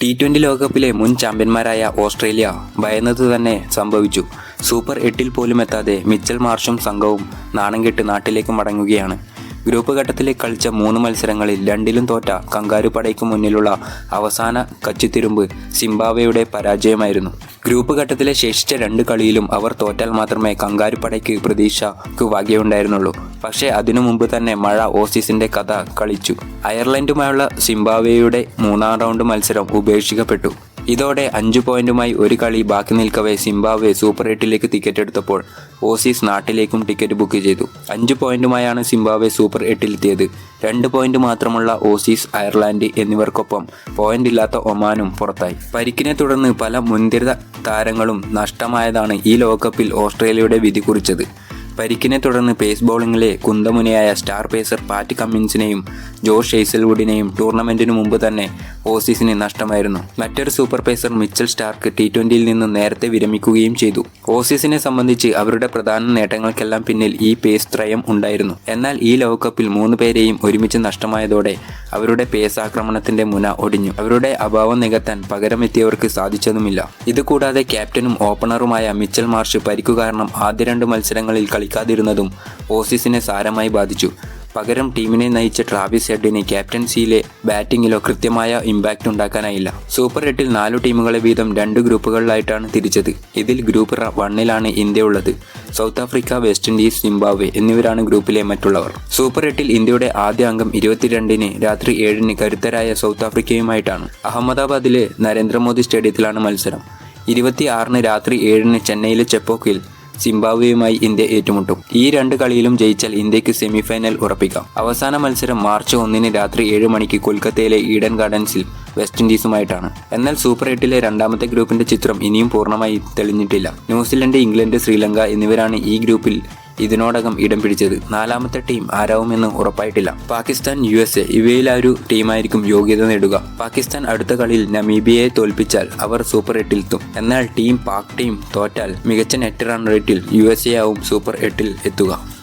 T twenty ലോകകപ്പിലെ മുൻ ചാമ്പ്യന്മാരായ ഓസ്ട്രേലിയ ഭയന്നത് തന്നെ സംഭവിച്ചു. സൂപ്പർ എട്ടിൽ പോലും എത്താതെ മിച്ചൽ മാർഷും സംഘവും നാണം കെട്ട് നാട്ടിലേക്ക് മടങ്ങുകയാണ്. ഗ്രൂപ്പ് ഘട്ടത്തിൽ കളിച്ച മൂന്ന് മത്സരങ്ങളിൽ രണ്ടിലും തോറ്റ കങ്കാരു പടയ്ക്ക് മുന്നിലുള്ള അവസാന കച്ചിത്തിരുമ്പ് സിംബാബ്വെയുടെ പരാജയമായിരുന്നു. ഗ്രൂപ്പ് ഘട്ടത്തിലെ ശേഷിച്ച രണ്ട് കളിയിലും അവർ തോറ്റാൽ മാത്രമേ കങ്കാരു പടയ്ക്ക് പ്രതീക്ഷയ്ക്ക് വകയുണ്ടായിരുന്നുള്ളൂ. പക്ഷേ അതിനു മുമ്പ് തന്നെ മഴ ഓസീസിന്റെ കഥ കളിച്ചു. അയർലൻഡുമായുള്ള സിംബാബ്വെയുടെ മൂന്നാം റൗണ്ട് മത്സരം ഉപേക്ഷിക്കപ്പെട്ടു. ഇതോടെ അഞ്ച് പോയിന്റുമായി ഒരു കളി ബാക്കി നിൽക്കവേ സിംബാബ്വെ സൂപ്പർ എട്ടിലേക്ക് ടിക്കറ്റ് എടുത്തപ്പോൾ ഓസീസ് നാട്ടിലേക്കും ടിക്കറ്റ് ബുക്ക് ചെയ്തു. അഞ്ച് പോയിന്റുമായാണ് സിംബാബ്വെ സൂപ്പർ എട്ടിലെത്തിയത്. രണ്ട് പോയിന്റ് മാത്രമുള്ള ഓസീസ് അയർലാൻഡ് എന്നിവർക്കൊപ്പം പോയിന്റ് ഇല്ലാത്ത ഒമാനും പുറത്തായി. പരിക്കിനെ തുടർന്ന് പല മുൻതിര താരങ്ങളും നഷ്ടമായതാണ് ഈ ലോകകപ്പിൽ ഓസ്ട്രേലിയയുടെ വിധി കുറിച്ചത്. പരിക്കിനെ തുടർന്ന് പേസ് ബൗളിംഗിലെ കുന്തമുനയായ സ്റ്റാർ പേസർ പാറ്റ് കമ്മിൻസിനെയും ജോഷ് ഷെയ്സൽവുഡിനെയും ടൂർണമെന്റിനു മുമ്പ് തന്നെ ഓസീസിന് നഷ്ടമായിരുന്നു. മറ്റൊരു super pacer Mitchell Starc T ട്വന്റിയിൽ നിന്ന് നേരത്തെ വിരമിക്കുകയും ചെയ്തു. ഓസീസിനെ സംബന്ധിച്ച് അവരുടെ പ്രധാന നേട്ടങ്ങൾക്കെല്ലാം പിന്നിൽ ഈ പേസ് ത്രയം ഉണ്ടായിരുന്നു. എന്നാൽ ഈ ലോകകപ്പിൽ മൂന്ന് പേരെയും ഒരുമിച്ച് നഷ്ടമായതോടെ അവരുടെ പേസ് ആക്രമണത്തിന്റെ മുന ഒടിഞ്ഞു. അവരുടെ അഭാവം നികത്താൻ പകരമെത്തിയവർക്ക് സാധിച്ചതുമില്ല. ഇതുകൂടാതെ ക്യാപ്റ്റനും ഓപ്പണറുമായ മിച്ചൽ മാർഷ് പരിക്കു കാരണം ആദ്യ രണ്ട് മത്സരങ്ങളിൽ കളിക്കാതിരുന്നതും ഓസീസിനെ സാരമായി ബാധിച്ചു. പകരം ടീമിനെ നയിച്ച ട്രാവിസ് ഹെഡിന് ക്യാപ്റ്റൻസിയിലെ ബാറ്റിംഗിലോ കൃത്യമായ ഇമ്പാക്റ്റ് ഉണ്ടാക്കാനായില്ല. സൂപ്പർ എട്ടിൽ നാലു ടീമുകളെ വീതം രണ്ട് ഗ്രൂപ്പുകളിലായിട്ടാണ് തിരിച്ചത്. ഇതിൽ ഗ്രൂപ്പ് വണ്ണിലാണ് ഇന്ത്യ ഉള്ളത് South Africa West Indies Zimbabwe എന്നിവരാണ് ഗ്രൂപ്പിലെ മറ്റുള്ളവർ. സൂപ്പർ എട്ടിൽ ഇന്ത്യയുടെ ആദ്യ അംഗം ഇരുപത്തിരണ്ടിന് രാത്രി ഏഴിന് കരുത്തരായ സൗത്ത് ആഫ്രിക്കയുമായിട്ടാണ്. അഹമ്മദാബാദിലെ നരേന്ദ്രമോദി സ്റ്റേഡിയത്തിലാണ് മത്സരം. ഇരുപത്തിയാറിന് രാത്രി ഏഴിന് ചെന്നൈയിലെ ചെപ്പോക്കിൽ സിംബാബ്വേയുമായി ഇന്ത്യ ഏറ്റുമുട്ടും. ഈ രണ്ട് കളിയിലും ജയിച്ചാൽ ഇന്ത്യയ്ക്ക് സെമിഫൈനൽ ഉറപ്പിക്കാം. അവസാന മത്സരം മാർച്ച് ഒന്നിന് രാത്രി ഏഴ് മണിക്ക് കൊൽക്കത്തയിലെ ഈഡൻ ഗാർഡൻസിൽ വെസ്റ്റ് ഇൻഡീസുമായിട്ടാണ്. എന്നാൽ സൂപ്പർ എട്ടിലെ രണ്ടാമത്തെ ഗ്രൂപ്പിന്റെ ചിത്രം ഇനിയും പൂർണമായി തെളിഞ്ഞിട്ടില്ല. ന്യൂസിലൻഡ് ഇംഗ്ലണ്ട് ശ്രീലങ്ക എന്നിവരാണ് ഈ ഗ്രൂപ്പിൽ ഇതിനോടകം ഇടം പിടിച്ചത് നാലാമത്തെ ടീം ആരാവുമെന്ന് ഉറപ്പായിട്ടില്ല. പാകിസ്ഥാൻ യു എസ് എ ഇവയിലൊരു ടീമായിരിക്കും യോഗ്യത നേടുക. പാകിസ്ഥാൻ അടുത്ത കളിയിൽ നമീബിയയെ തോൽപ്പിച്ചാൽ അവർ സൂപ്പർ എട്ടിലെത്തും എന്നാൽ ടീം പാക് ടീം തോറ്റാൽ മികച്ച നെറ്റ് റൺ റേറ്റിൽ യു എസ് എ ആവും സൂപ്പർ എട്ടിൽ എത്തുക.